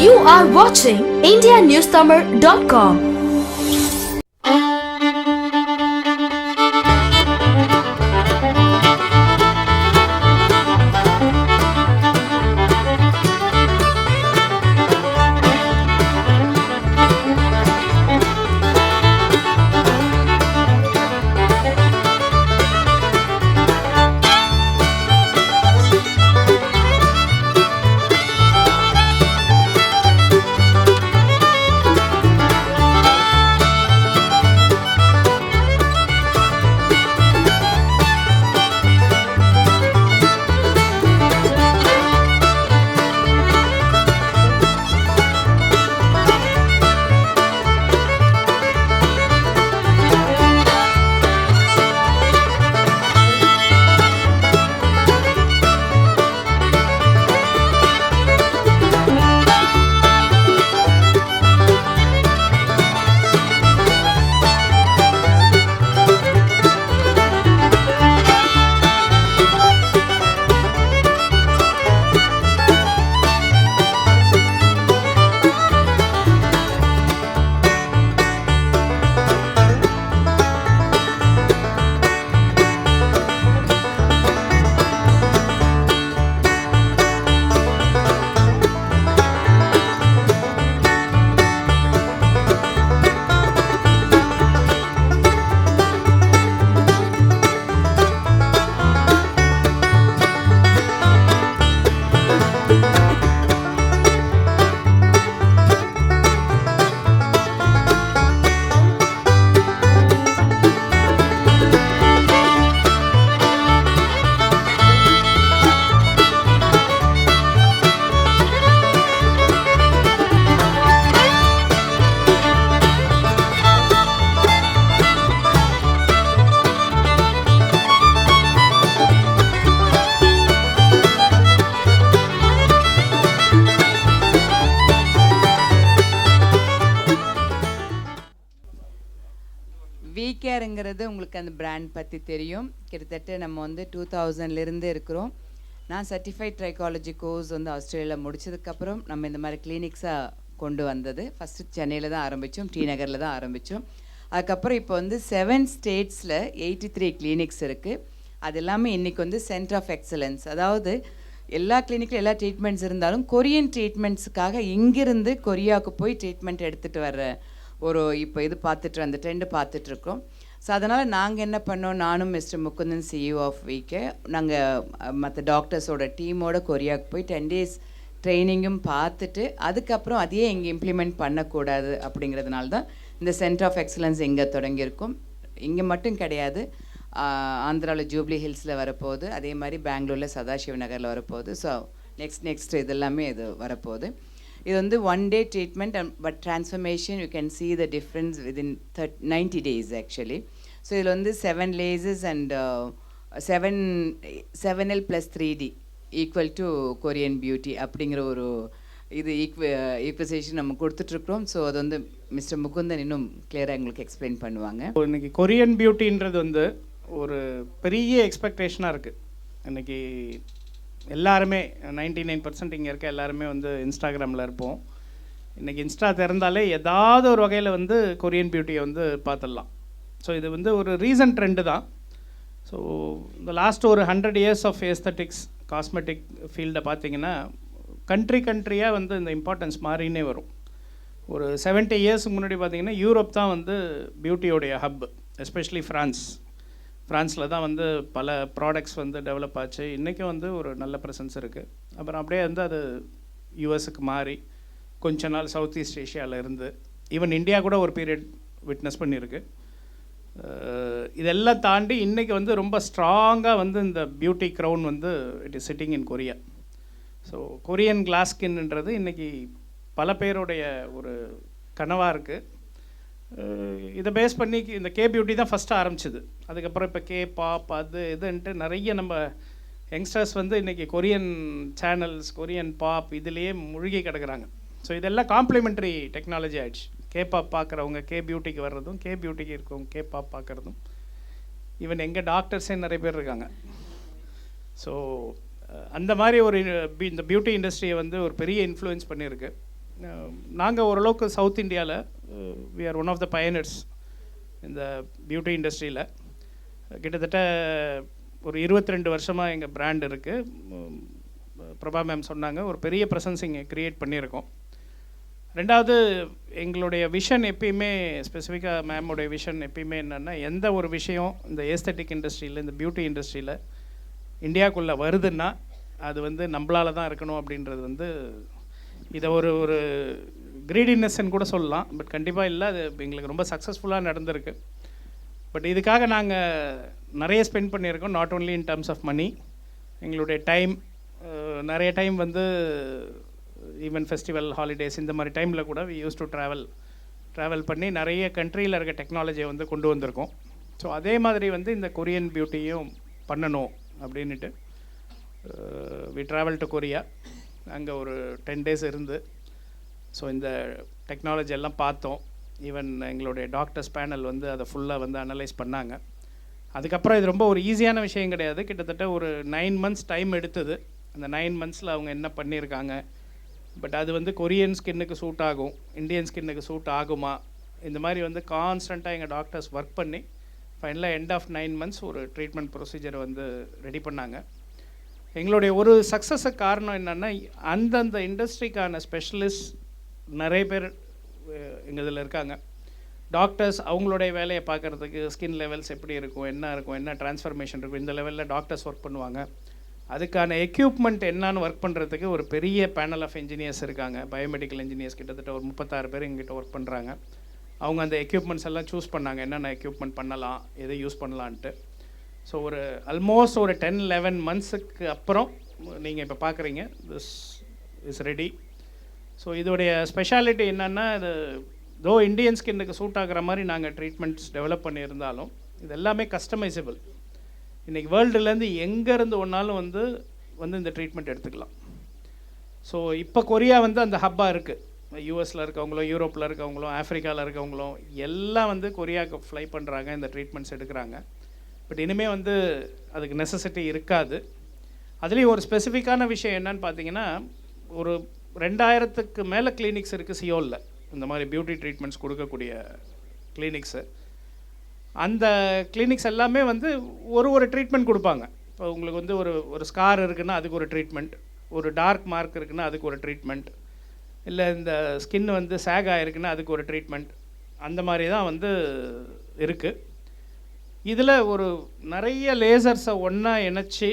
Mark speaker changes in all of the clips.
Speaker 1: You are watching IndiaNewsTamil.com.
Speaker 2: உங்களுக்கு அந்த brand பற்றி தெரியும். கிட்டத்தட்ட நம்ம வந்து டூ தௌசண்ட்லேருந்து இருக்கிறோம். நான் சர்டிஃபைட் ட்ரைக்காலஜி கோர்ஸ் வந்து ஆஸ்திரேலியாவில் முடிச்சதுக்கப்புறம் நம்ம இந்த மாதிரி கிளினிக்ஸாக கொண்டு வந்தது. ஃபஸ்ட்டு சென்னையில் தான் ஆரம்பித்தோம் டி நகரில் தான் ஆரம்பித்தோம் அதுக்கப்புறம் இப்போ வந்து செவன் ஸ்டேட்ஸில் எயிட்டி த்ரீ கிளினிக்ஸ் இருக்குது அது எல்லாமே இன்றைக்கி வந்து சென்டர் ஆஃப் எக்ஸலன்ஸ் அதாவது எல்லா கிளினிக்கில் எல்லா ட்ரீட்மெண்ட்ஸ் இருந்தாலும் கொரியன் ட்ரீட்மெண்ட்ஸுக்காக இங்கிருந்து கொரியாவுக்கு போய் ட்ரீட்மெண்ட் எடுத்துகிட்டு வர்ற ஒரு இப்போ இது பார்த்துட்டு அந்த ட்ரெண்டு பார்த்துட்ருக்கோம் ஸோ அதனால் நாங்கள் என்ன பண்ணோம்? நானும் மிஸ்டர் முகுந்தன் சிஇஓ ஆஃப் வீக்கே நாங்கள் மற்ற டாக்டர்ஸோட டீமோட கொரியாவுக்கு போய் டென் டேஸ் ட்ரைனிங்கும் பார்த்துட்டு அதுக்கப்புறம் அதையே இங்கே இம்ப்ளிமெண்ட் பண்ணக்கூடாது அப்படிங்கிறதுனால தான் இந்த சென்டர் ஆஃப் எக்ஸலன்ஸ் இங்கே தொடங்கியிருக்கும். இங்கே மட்டும் கிடையாது. ஆந்திராவில் ஜூப்ளி ஹில்ஸில் வரப்போகுது. அதே மாதிரி பெங்களூரில் சதாசிவ நகரில் வரப்போகுது. ஸோ நெக்ஸ்ட் நெக்ஸ்ட் இதெல்லாமே இது வரப்போகுது. இது வந்து one day treatment but transformation you can see the difference within third ninety days actually so இதில் வந்து seven lasers and seven seven L plus three D equal to Korean beauty அப்படிங்கிற ஒரு இது ஈக்வ ஈக்வசேஷன் நம்ம கொடுத்துட்ருக்குறோம். ஸோ அது வந்து மிஸ்டர் முகுந்தன் இன்னும் கிளியராக எங்களுக்கு எக்ஸ்பிளைன் பண்ணுவாங்க.
Speaker 3: இப்போ இன்னைக்கு கொரியன் பியூட்டின்றது வந்து ஒரு பெரிய எக்ஸ்பெக்டேஷனாக இருக்குது இன்னைக்கு எல்லாருமே நைன்டி நைன் பர்சன்ட் இங்கே இருக்க எல்லாருமே வந்து இன்ஸ்டாகிராமில் இருப்போம். இன்றைக்கி இன்ஸ்டா திறந்தாலே ஏதாவது ஒரு வகையில் வந்து கொரியன் பியூட்டியை வந்து பார்த்துடலாம். ஸோ இது வந்து ஒரு ரீசன்ட் ட்ரெண்டு தான். ஸோ இந்த லாஸ்ட் ஒரு hundred years of aesthetics cosmetic ஃபீல்டை பார்த்தீங்கன்னா கண்ட்ரி கண்ட்ரியாக வந்து இந்த இம்பார்ட்டன்ஸ் மாறினே வரும். ஒரு 70 இயர்ஸ்க்கு முன்னாடி பார்த்தீங்கன்னா யூரோப் தான் வந்து பியூட்டியோடைய ஹப் எஸ்பெஷலி ஃப்ரான்ஸ் ஃப்ரான்ஸில் தான் வந்து பல ப்ராடக்ட்ஸ் வந்து டெவலப் ஆச்சு. இன்றைக்கும் வந்து ஒரு நல்ல ப்ரெசன்ஸ் இருக்குது அப்புறம் அப்படியே வந்து அது யூஎஸுக்கு மாறி கொஞ்ச நாள் சவுத் ஈஸ்ட் ஏஷியாவில் இருந்து ஈவன் இந்தியா கூட ஒரு பீரியட் விட்னஸ் பண்ணியிருக்கு. இதெல்லாம் தாண்டி இன்றைக்கி வந்து ரொம்ப ஸ்ட்ராங்காக வந்து இந்த பியூட்டி க்ரௌன் வந்து it is sitting in Korea so Korean கிளாஸ்கின்ன்றது இன்றைக்கி பல பேருடைய ஒரு கனவாக இருக்குது இதை பேஸ் பண்ணி இந்த கே பியூட்டி தான் ஃபஸ்ட்டு ஆரம்பிச்சது. அதுக்கப்புறம் இப்போ கே பாப் அது இதுன்ட்டு நிறைய நம்ம யங்ஸ்டர்ஸ் வந்து இன்றைக்கி கொரியன் சேனல்ஸ் கொரியன் பாப் இதுலேயே மூழ்கி கிடக்குறாங்க. ஸோ இதெல்லாம் காம்ப்ளிமெண்ட்ரி டெக்னாலஜி ஆயிடுச்சு. கே பாப் பார்க்குறவங்க கே பியூட்டிக்கு வர்றதும் கே பியூட்டிக்கு இருக்கவங்க கே பாப் பார்க்குறதும் ஈவன் எங்கள் டாக்டர்ஸே நிறைய பேர் இருக்காங்க. ஸோ அந்த மாதிரி ஒரு இந்த பியூட்டி இண்டஸ்ட்ரியை வந்து ஒரு பெரிய இன்ஃப்ளூயன்ஸ் பண்ணியிருக்கு. நாங்கள் ஓரளவுக்கு சவுத் இந்தியாவில் we are one of the pioneers இந்த பியூட்டி இண்டஸ்ட்ரியில் கிட்டத்தட்ட ஒரு இருபத்தி ரெண்டு வருஷமாக எங்கள் பிராண்ட் இருக்குது பிரபா um, மேம் uh, சொன்னாங்க. ஒரு பெரிய ப்ரெசன்ஸ் இங்கே க்ரியேட் பண்ணியிருக்கோம். ரெண்டாவது எங்களுடைய விஷன் எப்பயுமே ஸ்பெசிஃபிக்காக மேமோடைய விஷன் எப்பயுமே என்னென்னா எந்த ஒரு விஷயம் இந்த ஏஸ்தட்டிக் இண்டஸ்ட்ரியில் இந்த பியூட்டி இண்டஸ்ட்ரியில் இந்தியாவுக்குள்ளே வருதுன்னா அது வந்து நம்மளால தான் இருக்கணும் அப்படின்றது வந்து இதை ஒரு ஒரு கிரீடினஸ்ன்னு கூட சொல்லலாம். பட் கண்டிப்பாக இல்லை. அது எங்களுக்கு ரொம்ப சக்ஸஸ்ஃபுல்லாக நடந்திருக்கு. பட் இதுக்காக நாங்கள் நிறைய ஸ்பெண்ட் பண்ணியிருக்கோம். Not only in terms of money எங்களுடைய டைம் நிறைய டைம் வந்து ஈவன் ஃபெஸ்டிவல் ஹாலிடேஸ் இந்த மாதிரி டைமில் கூட we use to travel travel பண்ணி நிறைய கண்ட்ரியில் இருக்க டெக்னாலஜியை வந்து கொண்டு வந்திருக்கோம். ஸோ அதே மாதிரி வந்து இந்த கொரியன் பியூட்டியும் பண்ணணும் அப்படின்ட்டு வி ட்ராவல் டு கொரியா அங்கே ஒரு டென் டேஸ் இருந்து ஸோ இந்த டெக்னாலஜி எல்லாம் பார்த்தோம். ஈவன் எங்களுடைய டாக்டர்ஸ் பேனல் வந்து அதை ஃபுல்லாக வந்து அனலைஸ் பண்ணாங்க. அதுக்கப்புறம் இது ரொம்ப ஒரு ஈஸியான விஷயம் கிடையாது. கிட்டத்தட்ட ஒரு நைன் மந்த்ஸ் டைம் எடுத்தது. அந்த நைன் மந்த்ஸில் அவங்க என்ன பண்ணியிருக்காங்க? பட் அது வந்து கொரியன் ஸ்கின்னுக்கு சூட் ஆகும். இந்தியன் ஸ்கின்னுக்கு சூட் ஆகுமா? இந்த மாதிரி வந்து கான்ஸ்டண்ட்டாக எங்கள் டாக்டர்ஸ் ஒர்க் பண்ணி ஃபைனலாக எண்ட் ஆஃப் நைன் மந்த்ஸ் ஒரு ட்ரீட்மெண்ட் ப்ரொசீஜர் வந்து ரெடி பண்ணாங்க. எங்களுடைய ஒரு சக்ஸஸுக்கு காரணம் என்னென்னா அந்தந்த இண்டஸ்ட்ரிக்கான ஸ்பெஷலிஸ்ட் நிறைய பேர் எங்கள் இதில் இருக்காங்க. டாக்டர்ஸ் அவங்களுடைய வேலையை பார்க்குறதுக்கு ஸ்கின் லெவல்ஸ் எப்படி இருக்கும் என்ன இருக்கும் என்ன டிரான்ஸ்ஃபர்மேஷன் இருக்கும் இந்த லெவலில் டாக்டர்ஸ் ஒர்க் பண்ணுவாங்க. அதுக்கான எக்யூப்மெண்ட் என்னான்னு ஒர்க் பண்ணுறதுக்கு ஒரு பெரிய பேனல் ஆஃப் இன்ஜினியர்ஸ் இருக்காங்க. பயோமெடிக்கல் இன்ஜினியர்ஸ் கிட்டத்தட்ட ஒரு முப்பத்தாறு பேர் எங்கிட்ட ஒர்க் பண்ணுறாங்க அவங்க அந்த எக்யூப்மெண்ட்ஸ் எல்லாம் சூஸ் பண்ணாங்க. என்னென்ன எக்யூப்மெண்ட் பண்ணலாம் எதை யூஸ் பண்ணலான்ட்டு. ஸோ ஒரு ஆல்மோஸ்ட் ஒரு டென் லெவன் மந்த்ஸுக்கு அப்புறம் நீங்கள் இப்போ பார்க்குறீங்க திஸ் இஸ் ரெடி. ஸோ இதோடைய ஸ்பெஷாலிட்டி என்னென்னா இது தோ இந்தியன் ஸ்கின்னுக்கு சூட் ஆகிற மாதிரி நாங்கள் ட்ரீட்மெண்ட்ஸ் டெவலப் பண்ணியிருந்தாலும் இது எல்லாமே கஸ்டமைசபிள் இன்றைக்கி வேர்ல்டுலேருந்து எங்கேருந்து ஒன்றாலும் வந்து வந்து இந்த ட்ரீட்மெண்ட் எடுத்துக்கலாம். ஸோ இப்போ கொரியா வந்து அந்த ஹப்பாக இருக்குது யூஎஸில் இருக்கவங்களும் யூரோப்பில் இருக்கவங்களும் ஆஃப்ரிக்காவில் இருக்கவங்களும் எல்லாம் வந்து கொரியாவுக்கு ஃப்ளை பண்ணுறாங்க இந்த ட்ரீட்மெண்ட்ஸ் எடுக்கிறாங்க. பட் இனிமேல் வந்து அதுக்கு நெசசிட்டி இருக்காது. அதுலேயும் ஒரு ஸ்பெசிஃபிக்கான விஷயம் என்னன்னு பார்த்தீங்கன்னா ஒரு ரெண்டாயிரத்துக்கு மேலே கிளினிக்ஸ் இருக்குது சியோலில். இந்த மாதிரி பியூட்டி ட்ரீட்மெண்ட்ஸ் கொடுக்கக்கூடிய கிளினிக்ஸு அந்த கிளினிக்ஸ் எல்லாமே வந்து ஒரு ஒரு ட்ரீட்மெண்ட் கொடுப்பாங்க. இப்போ உங்களுக்கு வந்து ஒரு ஒரு ஸ்கார் இருக்குன்னா அதுக்கு ஒரு ட்ரீட்மெண்ட் ஒரு டார்க் மார்க் இருக்குன்னா அதுக்கு ஒரு ட்ரீட்மெண்ட் இல்லை இந்த ஸ்கின் வந்து சேக் ஆகிருக்குன்னா அதுக்கு ஒரு ட்ரீட்மெண்ட் அந்த மாதிரி தான் வந்து இருக்குது இதில் ஒரு நிறைய லேசர்ஸை ஒன்றா இணைச்சி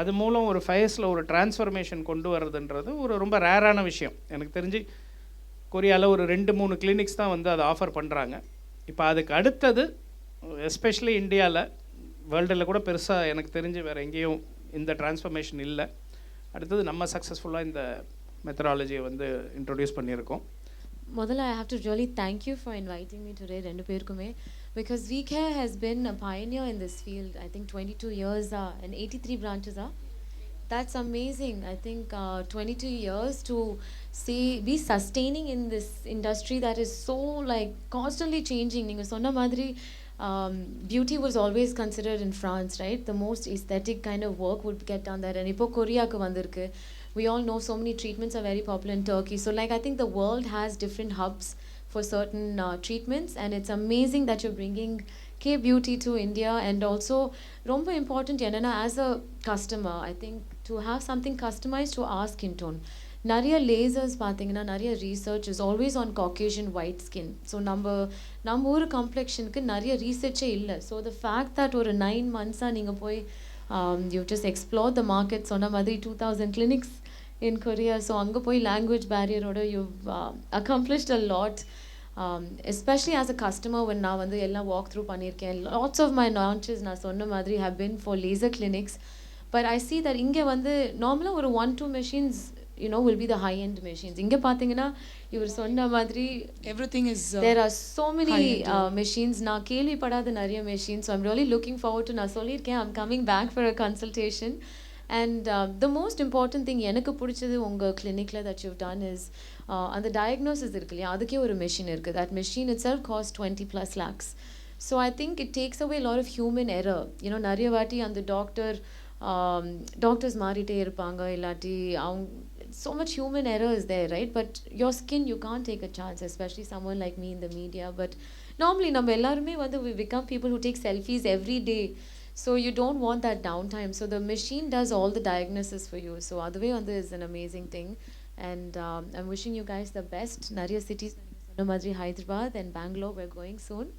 Speaker 3: அது மூலம் ஒரு ஃபேஸில் ஒரு டிரான்ஸ்ஃபர்மேஷன் கொண்டு வர்றதுன்றது ஒரு ரொம்ப ரேரான விஷயம். எனக்கு தெரிஞ்சு கொரியாவில் ஒரு ரெண்டு மூணு கிளினிக்ஸ் தான் வந்து அதை ஆஃபர் பண்ணுறாங்க இப்போ அதுக்கு அடுத்தது எஸ்பெஷலி இந்தியாவில் வேர்ல்டில் கூட பெருசாக எனக்கு தெரிஞ்சு வேறு எங்கேயும் இந்த டிரான்ஸ்ஃபர்மேஷன் இல்லை. அடுத்தது நம்ம சக்ஸஸ்ஃபுல்லாக இந்த மெத்தடாலஜியை வந்து இன்ட்ரொடியூஸ் பண்ணியிருக்கோம்.
Speaker 1: முதல்ல I have to really thank you for inviting me today ரெண்டு பேருக்குமே because we care has been a pioneer in this field i think 22 years uh, and 83 branches are that's amazing i think uh, 22 years to see be sustaining in this industry that is so like constantly changing நீங்க சொன்ன மாதிரி um, beauty was always considered in France, right? The most aesthetic kind of work would get done there. And இப்போ கொரியாக்கு வந்திருக்கு we all know so many treatments are very popular in Turkey. So like I think the world has different hubs for certain uh, treatments and it's amazing that you're bringing K beauty to India and also ரொம்ப important என்னன்னா as a customer I think to have something customized to our skin tone நிறைய lasers பார்த்தீங்கன்னா நிறைய research is always on Caucasian white skin so நம்ம நம்ம ஊர் காம்ப்ளெக்ஷனுக்கு நிறைய ரீசர்ச்சே இல்லை ஸோ த ஃபேக்ட் தட் ஒரு நைன் மந்த்ஸாக நீங்கள் போய் you just explore the market சொன்ன மாதிரி two thousand clinics in Korea so அங்கே போய் language பேரியரோட you accomplished a lot especially as a customer when நான் வந்து எல்லாம் வாக் த்ரூ பண்ணியிருக்கேன் லாட்ஸ் ஆஃப் மை launches நான் சொன்ன மாதிரி have been for laser clinics but I see that இங்கே வந்து நார்மலாக ஒரு one two machines you know will be the high end machines இங்கே பார்த்தீங்கன்னா இவர் சொன்ன மாதிரி
Speaker 2: Everything is. Uh,
Speaker 1: there are so many
Speaker 2: high-end,
Speaker 1: uh, machines நான் கேள்விப்படாத நிறைய so I'm really looking forward to நான் சொல்லியிருக்கேன் I'm coming back for a consultation and the most important thing எனக்கு பிடிச்சது உங்கள் கிளினிக்கில் தட் யூ டன் இஸ் அந்த டயக்னோசிஸ் இருக்கு இல்லையா அதுக்கே ஒரு மிஷின் இருக்குது that machine itself cost twenty plus lakhs so I think it takes away lot of human error you know நிறைய வாட்டி அந்த டாக்டர் டாக்டர்ஸ் மாறிட்டே இருப்பாங்க இல்லாட்டி அவங்க so much human error is there right but your skin you can't take a chance especially someone like me in the media but normally நம்ம எல்லாருமே வந்து ellarume vanthu we become people who take selfies So you don't want that downtime. So the machine does all the diagnosis for you. So Advay on this is an amazing thing. And um, I'm wishing you guys the best. Narya cities, Madri, Hyderabad, and Bangalore, we're going soon.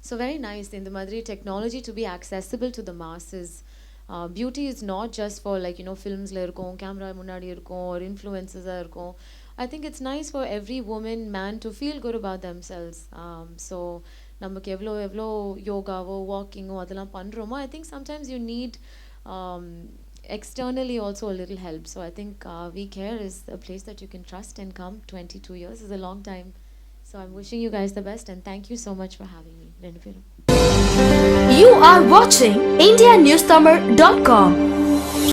Speaker 1: So very nice in the Madri technology to be accessible to the masses. Uh, beauty is not just for like you know films like camera munadi irukum or influences ah i think it's nice for every woman man to feel good about themselves um, so நமக்கு எவ்வளோ எவ்வளோ யோகாவோ வாக்கிங்கோ அதெல்லாம் பண்ணுறோமோ I think sometimes you need um, externally also a little help. So I think uh, We Care is a place that you can trust and come. 22 years is a long time. So I'm wishing you guys the best and thank you so much for having me. ரெண்டு பேரும்
Speaker 4: You are watching IndiaNewsTamil.com.